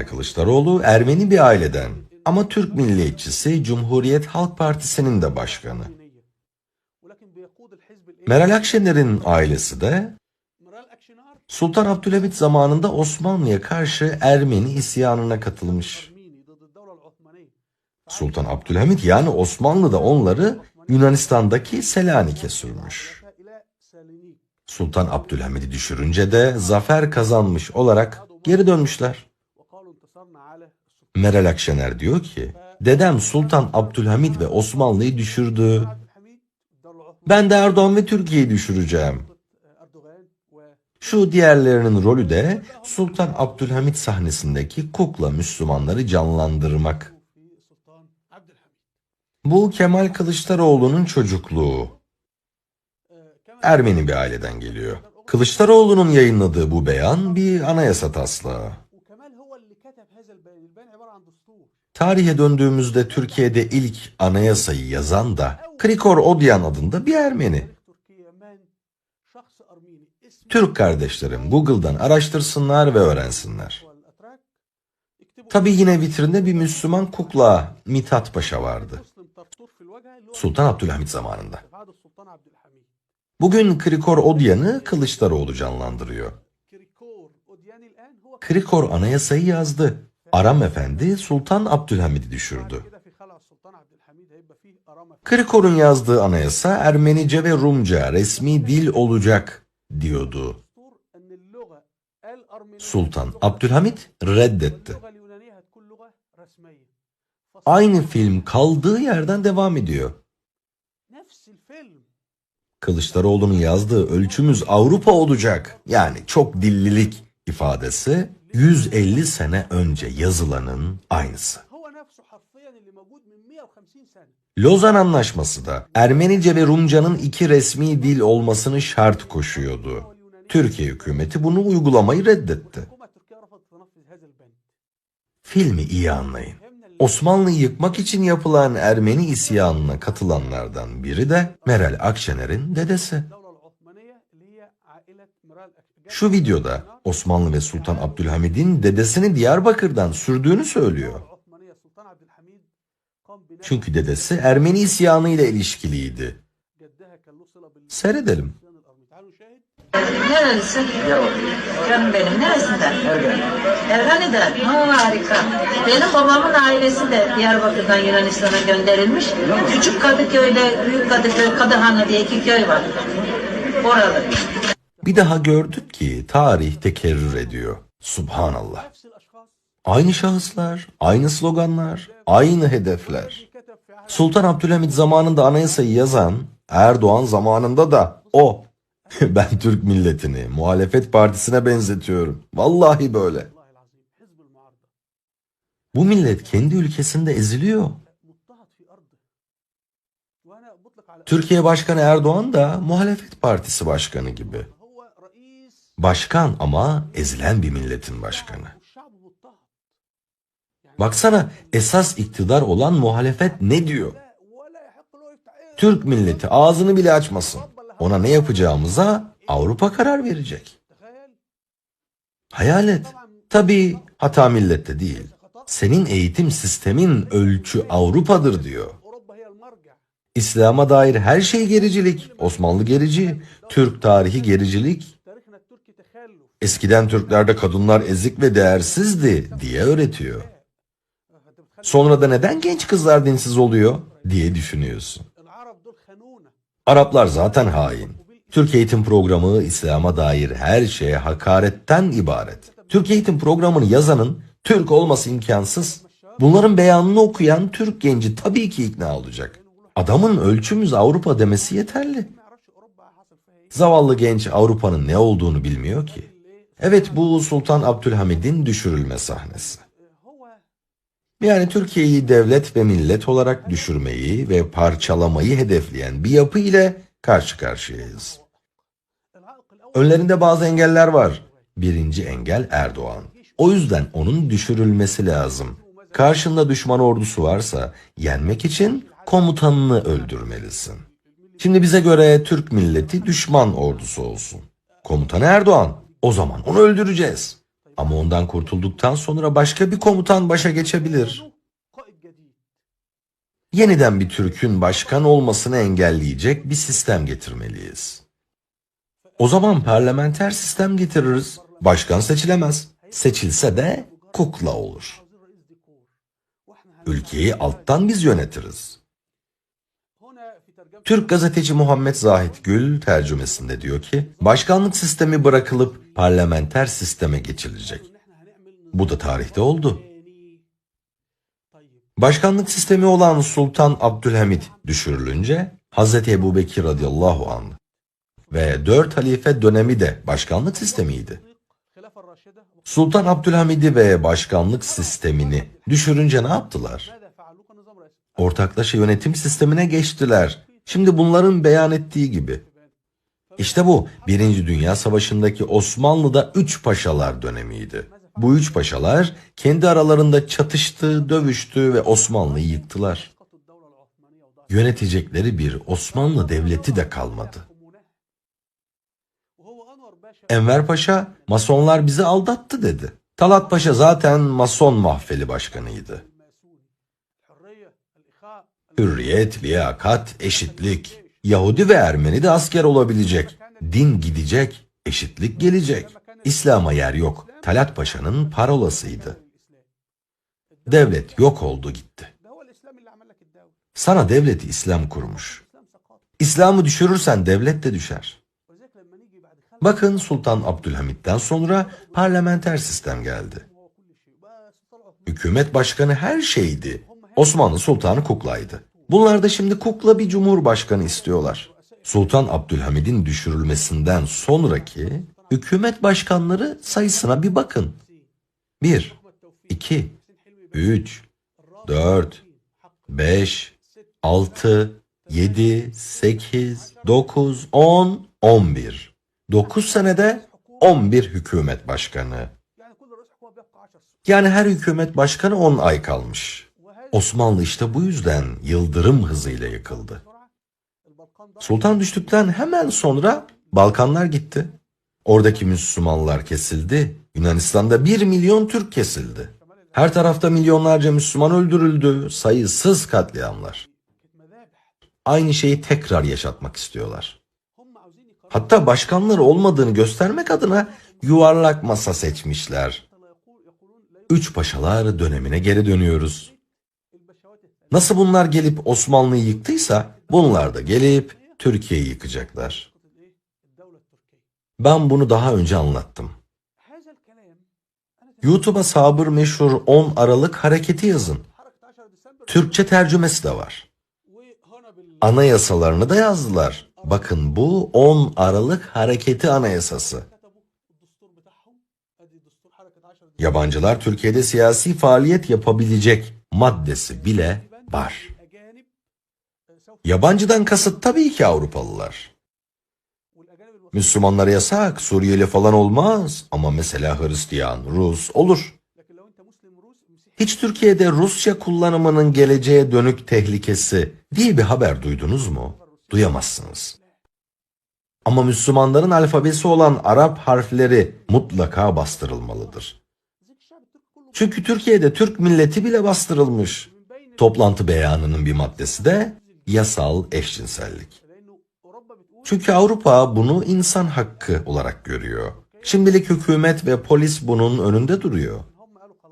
Kemal Kılıçdaroğlu Ermeni bir aileden ama Türk milliyetçisi Cumhuriyet Halk Partisi'nin de başkanı. Meral Akşener'in ailesi de Sultan Abdülhamit zamanında Osmanlı'ya karşı Ermeni isyanına katılmış. Sultan Abdülhamit yani Osmanlı da onları Yunanistan'daki Selanik'e sürmüş. Sultan Abdülhamid'i düşürünce de zafer kazanmış olarak geri dönmüşler. Meral Akşener diyor ki, dedem Sultan Abdülhamid ve Osmanlı'yı düşürdü. Ben de Erdoğan ve Türkiye'yi düşüreceğim. Şu diğerlerinin rolü de Sultan Abdülhamit sahnesindeki kukla Müslümanları canlandırmak. Bu Kemal Kılıçdaroğlu'nun çocukluğu. Ermeni bir aileden geliyor. Kılıçdaroğlu'nun yayınladığı bu beyan bir anayasa taslağı. Tarihe döndüğümüzde Türkiye'de ilk anayasayı yazan da Krikor Odyan adında bir Ermeni. Türk kardeşlerim Google'dan araştırsınlar ve öğrensinler. Tabi yine vitrinde bir Müslüman kukla Mithat Paşa vardı. Sultan Abdülhamit zamanında. Bugün Krikor Odyan'ı Kılıçdaroğlu canlandırıyor. Krikor anayasayı yazdı. Aram Efendi Sultan Abdülhamid'i düşürdü. Krikor'un yazdığı anayasa Ermenice ve Rumca resmi dil olacak diyordu. Sultan Abdülhamid reddetti. Aynı film kaldığı yerden devam ediyor. Kılıçdaroğlu'nun yazdığı ölçümüz Avrupa olacak yani çok dillilik ifadesi 150 sene önce yazılanın aynısı. Lozan Anlaşması da Ermenice ve Rumcanın iki resmi dil olmasını şart koşuyordu. Türkiye hükümeti bunu uygulamayı reddetti. Filmi iyi anlayın. Osmanlı'yı yıkmak için yapılan Ermeni isyanına katılanlardan biri de Meral Akşener'in dedesi. Şu videoda Osmanlı ve Sultan Abdülhamid'in dedesini Diyarbakır'dan sürdüğünü söylüyor. Çünkü dedesi Ermeni isyanı ile ilişkiliydi. Seyredelim. Nerelisin? Canım benim. Neresinden? Ergani'den. Ha, harika. Benim babamın ailesi de Diyarbakır'dan Yunanistan'a gönderilmiş. Küçük Kadıköy'de Büyük Kadıköy, Kadıhanlı diye iki köy var. Oralı. Bir daha gördük ki tarih tekerrür ediyor. Subhanallah. Aynı şahıslar, aynı sloganlar, aynı hedefler. Sultan Abdülhamit zamanında anayasayı yazan, Erdoğan zamanında da o. ben Türk milletini muhalefet partisine benzetiyorum. Vallahi böyle. Bu millet kendi ülkesinde eziliyor. Türkiye Başkanı Erdoğan da muhalefet partisi başkanı gibi. Başkan ama ezilen bir milletin başkanı. Baksana esas iktidar olan muhalefet ne diyor? Türk milleti ağzını bile açmasın. Ona ne yapacağımıza Avrupa karar verecek. Hayal et. Tabii hata millette değil. Senin eğitim sistemin ölçü Avrupa'dır diyor. İslam'a dair her şey gericilik, Osmanlı gerici, Türk tarihi gericilik, Eskiden Türklerde kadınlar ezik ve değersizdi diye öğretiyor. Sonra da neden genç kızlar dinsiz oluyor diye düşünüyorsun. Araplar zaten hain. Türk eğitim programı İslam'a dair her şeye hakaretten ibaret. Türk eğitim programını yazanın Türk olması imkansız. Bunların beyanını okuyan Türk genci tabii ki ikna olacak. Adamın ölçümüz Avrupa demesi yeterli. Zavallı genç Avrupa'nın ne olduğunu bilmiyor ki. Evet bu Sultan Abdülhamid'in düşürülme sahnesi. Yani Türkiye'yi devlet ve millet olarak düşürmeyi ve parçalamayı hedefleyen bir yapı ile karşı karşıyayız. Önlerinde bazı engeller var. Birinci engel Erdoğan. O yüzden onun düşürülmesi lazım. Karşında düşman ordusu varsa yenmek için komutanını öldürmelisin. Şimdi bize göre Türk milleti düşman ordusu olsun. Komutanı Erdoğan. O zaman onu öldüreceğiz. Ama ondan kurtulduktan sonra başka bir komutan başa geçebilir. Yeniden bir Türk'ün başkan olmasını engelleyecek bir sistem getirmeliyiz. O zaman parlamenter sistem getiririz. Başkan seçilemez. Seçilse de kukla olur. Ülkeyi alttan biz yönetiriz. Türk gazeteci Muhammed Zahit Gül tercümesinde diyor ki, başkanlık sistemi bırakılıp parlamenter sisteme geçilecek. Bu da tarihte oldu. Başkanlık sistemi olan Sultan Abdülhamit düşürülünce Hz. Ebu Bekir radıyallahu anh ve dört halife dönemi de başkanlık sistemiydi. Sultan Abdülhamid'i ve başkanlık sistemini düşürünce ne yaptılar? Ortaklaşa yönetim sistemine geçtiler Şimdi bunların beyan ettiği gibi. İşte bu Birinci Dünya Savaşı'ndaki Osmanlı'da üç paşalar dönemiydi. Bu üç paşalar kendi aralarında çatıştı, dövüştü ve Osmanlı'yı yıktılar. Yönetecekleri bir Osmanlı devleti de kalmadı. Enver Paşa, masonlar bizi aldattı dedi. Talat Paşa zaten mason mahfeli başkanıydı. Hürriyet, liyakat, eşitlik. Yahudi ve Ermeni de asker olabilecek. Din gidecek, eşitlik gelecek. İslam'a yer yok. Talat Paşa'nın parolasıydı. Devlet yok oldu gitti. Sana devleti İslam kurmuş. İslam'ı düşürürsen devlet de düşer. Bakın Sultan Abdülhamit'ten sonra parlamenter sistem geldi. Hükümet başkanı her şeydi. Osmanlı Sultanı kuklaydı. Bunlar da şimdi kukla bir cumhurbaşkanı istiyorlar. Sultan Abdülhamid'in düşürülmesinden sonraki hükümet başkanları sayısına bir bakın. 1, 2, 3, 4, 5, 6, 7, 8, 9, 10, 11. 9 senede 11 hükümet başkanı. Yani her hükümet başkanı 10 ay kalmış. Osmanlı işte bu yüzden yıldırım hızıyla yıkıldı. Sultan düştükten hemen sonra Balkanlar gitti. Oradaki Müslümanlar kesildi. Yunanistan'da bir milyon Türk kesildi. Her tarafta milyonlarca Müslüman öldürüldü. Sayısız katliamlar. Aynı şeyi tekrar yaşatmak istiyorlar. Hatta başkanları olmadığını göstermek adına yuvarlak masa seçmişler. Üç paşalar dönemine geri dönüyoruz. Nasıl bunlar gelip Osmanlı'yı yıktıysa bunlar da gelip Türkiye'yi yıkacaklar. Ben bunu daha önce anlattım. YouTube'a sabır meşhur 10 Aralık hareketi yazın. Türkçe tercümesi de var. Anayasalarını da yazdılar. Bakın bu 10 Aralık hareketi anayasası. Yabancılar Türkiye'de siyasi faaliyet yapabilecek maddesi bile var. Yabancıdan kasıt tabii ki Avrupalılar. Müslümanlara yasak, Suriyeli falan olmaz ama mesela Hristiyan, Rus olur. Hiç Türkiye'de Rusça kullanımının geleceğe dönük tehlikesi diye bir haber duydunuz mu? Duyamazsınız. Ama Müslümanların alfabesi olan Arap harfleri mutlaka bastırılmalıdır. Çünkü Türkiye'de Türk milleti bile bastırılmış. Toplantı beyanının bir maddesi de yasal eşcinsellik. Çünkü Avrupa bunu insan hakkı olarak görüyor. Şimdilik hükümet ve polis bunun önünde duruyor.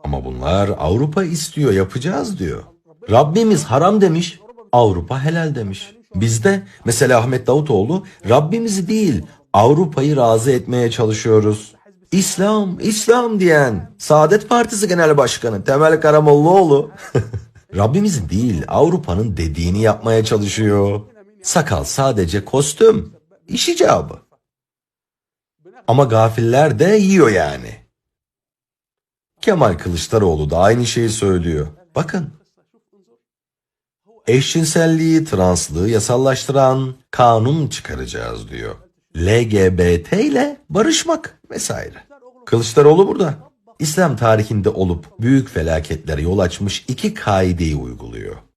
Ama bunlar Avrupa istiyor, yapacağız diyor. Rabbimiz haram demiş, Avrupa helal demiş. Bizde mesela Ahmet Davutoğlu Rabbimizi değil Avrupa'yı razı etmeye çalışıyoruz. İslam, İslam diyen Saadet Partisi Genel Başkanı Temel Karamollaoğlu Rabbimizin değil Avrupa'nın dediğini yapmaya çalışıyor. Sakal sadece kostüm, iş icabı. Ama gafiller de yiyor yani. Kemal Kılıçdaroğlu da aynı şeyi söylüyor. Bakın eşcinselliği, translığı yasallaştıran kanun çıkaracağız diyor. LGBT ile barışmak vesaire. Kılıçdaroğlu burada. İslam tarihinde olup büyük felaketlere yol açmış iki kaideyi uyguluyor.